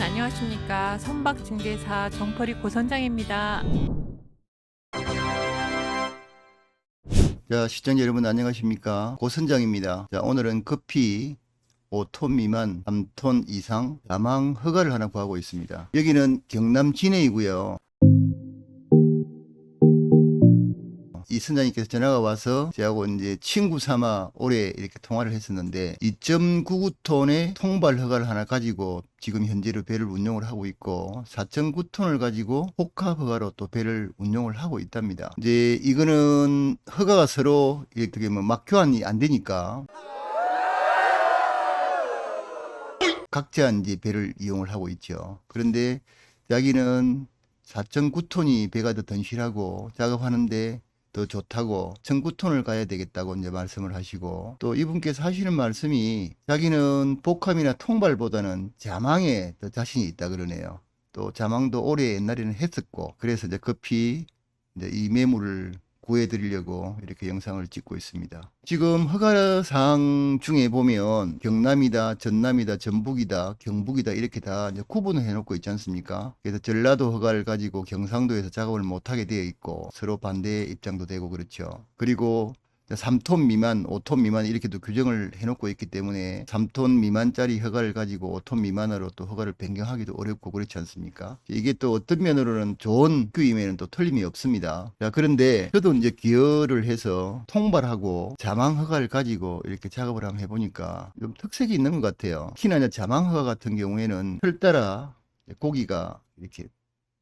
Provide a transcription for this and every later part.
안녕하십니까. 선박 중개사 정퍼리 고선장입니다. 자, 시청자 여러분 안녕하십니까? 고선장입니다. 자, 오늘은 커피 5톤 미만 3톤 이상 야망 허가를 하나 구하고 있습니다. 여기는 경남 진해이고요. 이 선장님께서 전화가 와서 저하고 이제 친구 삼아 올해 이렇게 통화를 했었는데 2.99톤의 통발 허가를 하나 가지고 지금 현재로 배를 운용을 하고 있고 4.9톤을 가지고 복합 허가로 또 배를 운용을 하고 있답니다. 이제 이거는 허가가 서로 어떻게 뭐막 교환이 안 되니까 각자 이제 배를 이용을 하고 있죠. 그런데 자기는 4.9톤이 배가 더 던실하고 작업하는데 더 좋다고 1.9톤을 가야 되겠다고 이제 말씀을 하시고 또 이분께서 하시는 말씀이 자기는 복합이나 통발보다는 자망에 더 자신이 있다 그러네요. 또 자망도 올해 옛날에는 했었고 그래서 이제 급히 이제 이 매물을 구해드리려고 이렇게 영상을 찍고 있습니다. 지금 허가 사항 중에 보면 경남이다, 전남이다, 전북이다, 경북이다 이렇게 다 구분을 해놓고 있지 않습니까? 그래서 전라도 허가를 가지고 경상도에서 작업을 못하게 되어 있고 서로 반대의 입장도 되고 그렇죠. 그리고 3톤 미만, 5톤 미만 이렇게 도 규정을 해놓고 있기 때문에 3톤 미만짜리 허가를 가지고 5톤 미만으로 또 허가를 변경하기도 어렵고 그렇지 않습니까? 이게 또 어떤 면으로는 좋은 규임에는 또 틀림이 없습니다. 자, 그런데 저도 이제 기여를 해서 통발하고 자망 허가를 가지고 이렇게 작업을 한번 해보니까 좀 특색이 있는 것 같아요. 특히나 이제 자망 허가 같은 경우에는 철 따라 고기가 이렇게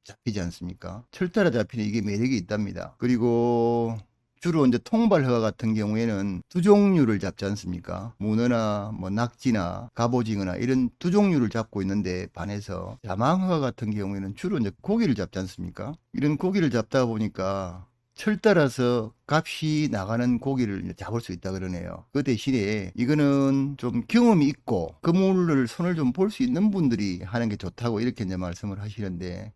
잡히지 않습니까? 철 따라 잡히는 이게 매력이 있답니다. 그리고 주로 이제 통발허가 같은 경우에는 두 종류를 잡지 않습니까? 문어나 뭐 낙지나 갑오징어나 이런 두 종류를 잡고 있는데 반해서 자망허가 같은 경우에는 주로 이제 고기를 잡지 않습니까? 이런 고기를 잡다 보니까 철 따라서 값이 나가는 고기를 잡을 수 있다 그러네요. 그 대신에 이거는 좀 경험이 있고 그물을 손을 좀 볼 수 있는 분들이 하는 게 좋다고 이렇게 이제 말씀을 하시는데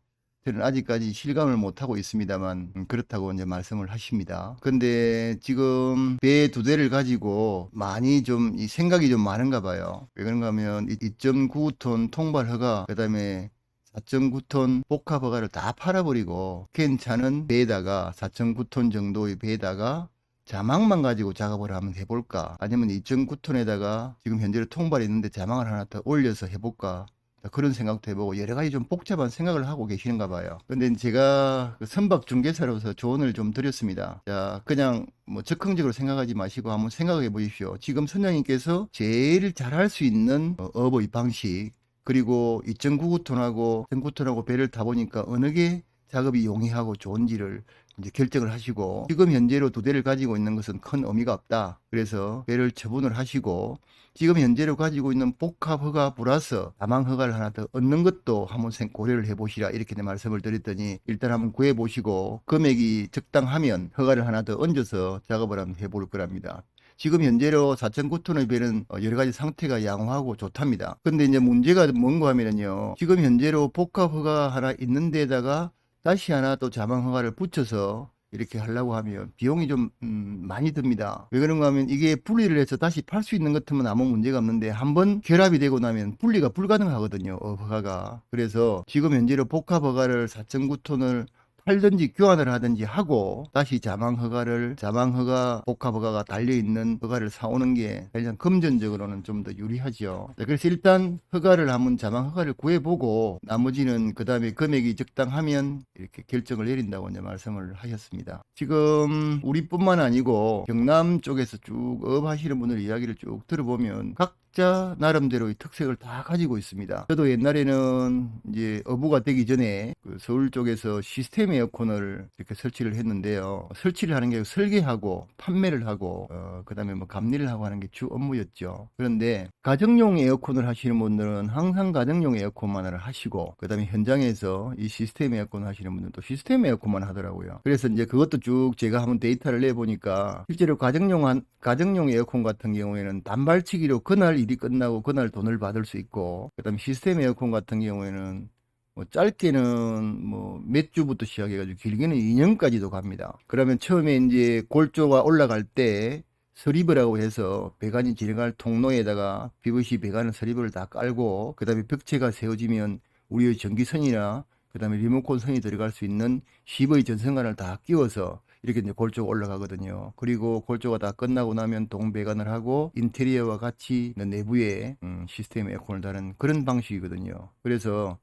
저는 아직까지 실감을 못 하고 있습니다만 음, 그렇다고 이제 말씀을 하십니다. 근데 지금 배 두 대를 가지고 많이 좀이 생각이 좀 많은가 봐요. 왜 그런가 하면 2.9톤 통발 허가 그다음에 4.9톤 복합 허가를 다 팔아버리고 괜찮은 배에다가 4.9톤 정도의 배에다가 자망만 가지고 작업을 한번 해볼까 아니면 2.9톤에다가 지금 현재로 통발이 있는데 자망을 하나 더 올려서 해볼까 그런 생각도 해보고 여러 가지 좀 복잡한 생각을 하고 계시는가 봐요. 근데 제가 그 선박 중개사로서 조언을 좀 드렸습니다. 자, 그냥 뭐 적극적으로 생각하지 마시고 한번 생각해 보십시오. 지금 선장님께서 제일 잘할 수 있는 어, 어버이 방식 그리고 2.99톤하고 1.9톤하고 배를 타보니까 어느 게 작업이 용이하고 좋은지를 이제 결정을 하시고 지금 현재로 두 대를 가지고 있는 것은 큰 의미가 없다. 그래서 배를 처분을 하시고 지금 현재로 가지고 있는 복합 허가 플러스 다망 허가를 하나 더 얻는 것도 한번 생- 고려를 해보시라 이렇게 내 말씀을 드렸더니 일단 한번 구해보시고 금액이 적당하면 허가를 하나 더 얹어서 작업을 한번 해볼 거랍니다. 지금 현재로 4.9톤의 배는 어, 여러 가지 상태가 양호하고 좋답니다. 근데 이제 문제가 뭔가 하면은요. 지금 현재로 복합 허가 하나 있는 데다가 다시 하나 또 자망 허가를 붙여서 이렇게 하려고 하면 비용이 좀 음, 많이 듭니다. 왜 그런가 하면 이게 분리를 해서 다시 팔 수 있는 것 같으면 아무 문제가 없는데 한번 결합이 되고 나면 분리가 불가능하거든요. 어, 허가가. 그래서 지금 현재로 복합 허가를 4.9톤을 팔든지 교환을 하든지 하고 다시 자망 허가를 자망 허가 복합 허가가 달려 있는 허가를 사오는 게 가장 금전적으로는 좀 더 유리하죠. 네, 그래서 일단 허가를 한번 자망 허가를 구해보고 나머지는 그 다음에 금액이 적당하면 이렇게 결정을 내린다고 이제 말씀을 하셨습니다. 지금 우리뿐만 아니고 경남 쪽에서 쭉 업하시는 분들 이야기를 쭉 들어보면 각자 나름대로의 특색을 다 가지고 있습니다. 저도 옛날에는 이제 어부가 되기 전에 그 서울 쪽에서 시스템 에어컨을 이렇게 설치를 했는데요. 설치를 하는 게 설계하고 판매를 하고 어, 그다음에 뭐 감리를 하고 하는 게 주 업무였죠. 그런데 가정용 에어컨을 하시는 분들은 항상 가정용 에어컨만을 하시고 그다음에 현장에서 이 시스템 에어컨 하시는 분들도 시스템 에어컨만 하더라고요. 그래서 이제 그것도 쭉 제가 한번 데이터를 내 보니까 실제로 가정용 한 가정용 에어컨 같은 경우에는 단발치기로 그날 일이 끝나고 그날 돈을 받을 수 있고 그다음에 시스템 에어컨 같은 경우에는 뭐 짧게는 뭐 몇 주부터 시작해가지고 길게는 2년까지도 갑니다. 그러면 처음에 이제 골조가 올라갈 때 서리브라고 해서 배관이 지나갈 통로에다가 PVC 배관을 서리브를 다 깔고 그 다음에 벽체가 세워지면 우리의 전기선이나 그 다음에 리모컨 선이 들어갈 수 있는 10의 전선관을 다 끼워서 이렇게 이제 골조가 올라가거든요. 그리고 골조가 다 끝나고 나면 동배관을 하고 인테리어와 같이 내부에 음, 시스템 에어컨을 다는 그런 방식이거든요. 그래서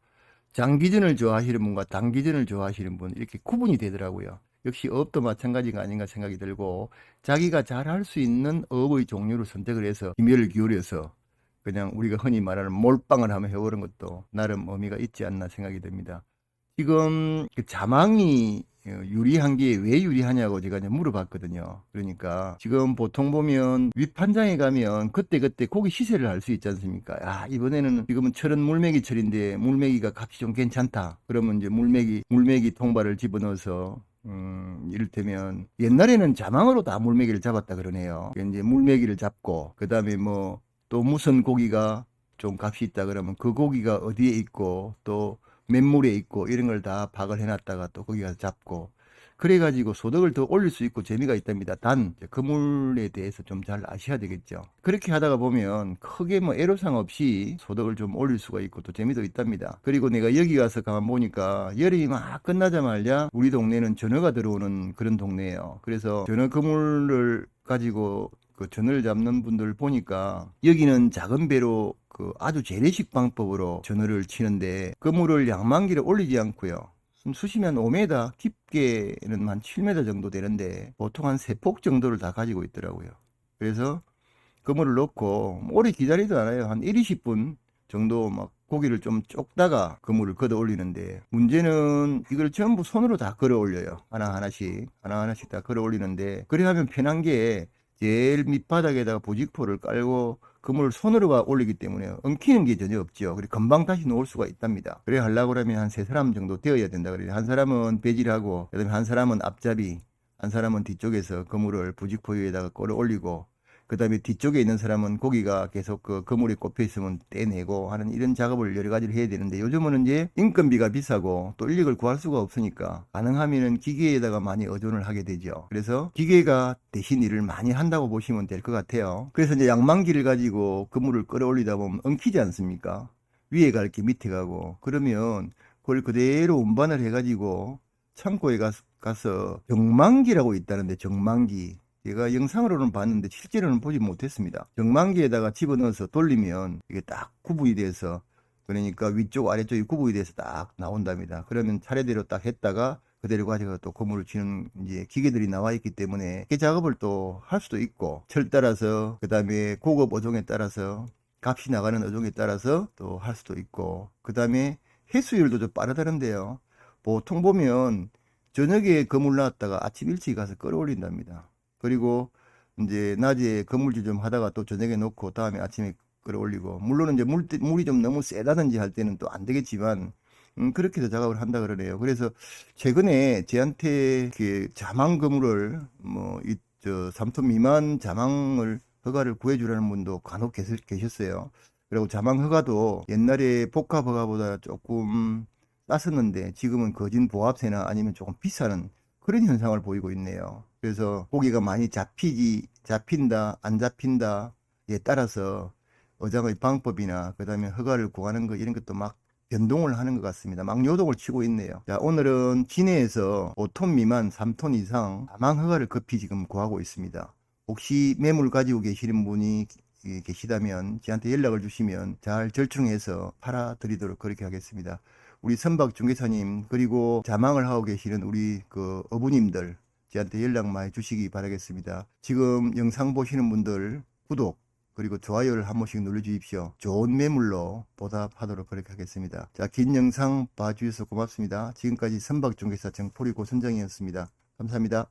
장기전을 좋아하시는 분과 단기전을 좋아하시는 분 이렇게 구분이 되더라고요. 역시 업도 마찬가지가 아닌가 생각이 들고 자기가 잘 할 수 있는 업의 종류를 선택을 해서 힘을 기울여서 그냥 우리가 흔히 말하는 몰빵을 하면 해보는 것도 나름 의미가 있지 않나 생각이 듭니다. 지금 그 자망이 어, 유리한 게 왜 유리하냐고 제가 이제 물어봤거든요. 그러니까 지금 보통 보면 위판장에 가면 그때그때 고기 시세를 알 수 있지 않습니까? 아, 이번에는 지금은 철은 물메기철인데 물메기가 값이 좀 괜찮다. 그러면 이제 물메기, 물메기 통발을 집어넣어서 음, 이를테면 옛날에는 자망으로 다 물메기를 잡았다 그러네요. 이제 물메기를 잡고 그다음에 뭐 또 무슨 고기가 좀 값이 있다 그러면 그 고기가 어디에 있고 또 맨물에 있고 이런 걸 다 박을 해놨다가 또 거기 가서 잡고 그래가지고 소득을 더 올릴 수 있고 재미가 있답니다. 단 그물에 대해서 좀 잘 아셔야 되겠죠. 그렇게 하다가 보면 크게 뭐 애로사항 없이 소득을 좀 올릴 수가 있고 또 재미도 있답니다. 그리고 내가 여기 가서 가만 보니까 여름이 막 끝나자마자 우리 동네는 전어가 들어오는 그런 동네예요. 그래서 전어 그물을 가지고 그 전어를 잡는 분들 보니까 여기는 작은 배로 그 아주 재래식 방법으로 전어를 치는데 그물을 양만기를 올리지 않고요. 좀 수심이 한 5m, 깊게는 한 7m 정도 되는데 보통 한 3폭 정도를 다 가지고 있더라고요. 그래서 그물을 넣고 오래 기다리도 않아요. 한 1, 20분 정도 막 고기를 좀 쪽다가 그물을 걷어 올리는데 문제는 이걸 전부 손으로 다 걸어 올려요. 하나하나씩 하나하나씩 다 걸어 올리는데 그래 하면 편한 게 제일 밑바닥에다가 부직포를 깔고 그물을 손으로가 올리기 때문에 엉키는 게 전혀 없죠. 그리고 금방 다시 놓을 수가 있답니다. 그래 하려고 그러면 한 세 사람 정도 되어야 된다 그래요. 한 사람은 배질하고 그다음에 한 사람은 앞잡이, 한 사람은 뒤쪽에서 그물을 부직포 위에다가 끌어 올리고 그다음에 뒤쪽에 있는 사람은 고기가 계속 그 그물에 꼽혀 있으면 떼내고 하는 이런 작업을 여러 가지를 해야 되는데 요즘은 이제 인건비가 비싸고 또 인력을 구할 수가 없으니까 가능하면은 기계에다가 많이 의존을 하게 되죠. 그래서 기계가 대신 일을 많이 한다고 보시면 될 것 같아요. 그래서 이제 양만기를 가지고 그물을 끌어올리다 보면 엉키지 않습니까? 위에 갈 게 밑에 가고 그러면 그걸 그대로 운반을 해가지고 창고에 가서, 가서 정만기라고 있다는데 정만기 제가 영상으로는 봤는데 실제로는 보지 못했습니다. 정만기에다가 집어넣어서 돌리면 이게 딱 구분이 돼서 그러니까 위쪽 아래쪽이 구분이 돼서 딱 나온답니다. 그러면 차례대로 딱 했다가 그대로 가지고 또 고무를 치는 이제 기계들이 나와 있기 때문에 그 작업을 또 할 수도 있고 철 따라서 그 다음에 고급 어종에 따라서 값이 나가는 어종에 따라서 또 할 수도 있고 그 다음에 해수율도 좀 빠르다는데요. 보통 보면 저녁에 그물 놨다가 아침 일찍 가서 끌어올린답니다. 그리고 이제 낮에 그물질 좀 하다가 또 저녁에 놓고 다음에 아침에 끌어올리고 물론 이제 물, 물이 좀 너무 세다든지 할 때는 또 안 되겠지만 음, 그렇게도 작업을 한다 그러네요. 그래서 최근에 저한테 그 자망 그물을 뭐이 저 3톤 미만 자망을 허가를 구해주라는 분도 간혹 계실, 계셨어요. 그리고 자망 허가도 옛날에 복합 허가보다 조금 땄었는데 지금은 거진 보합세나 아니면 조금 비싸는 그런 현상을 보이고 있네요. 그래서 고기가 많이 잡히지, 잡힌다, 안 잡힌다에 따라서 어장의 방법이나 그 다음에 허가를 구하는 거 이런 것도 막 변동을 하는 것 같습니다. 막 요동을 치고 있네요. 자, 오늘은 진해에서 5톤 미만 3톤 이상 다망 허가를 급히 지금 구하고 있습니다. 혹시 매물 가지고 계시는 분이 예, 계시다면 저한테 연락을 주시면 잘 절충해서 팔아 드리도록 그렇게 하겠습니다. 우리 선박 중개사님 그리고 자망을 하고 계시는 우리 그 어부님들 저한테 연락 많이 주시기 바라겠습니다. 지금 영상 보시는 분들 구독 그리고 좋아요를 한 번씩 눌러주십시오. 좋은 매물로 보답하도록 그렇게 하겠습니다. 자, 긴 영상 봐주셔서 고맙습니다. 지금까지 선박중개사 정포리 고선장이었습니다. 감사합니다.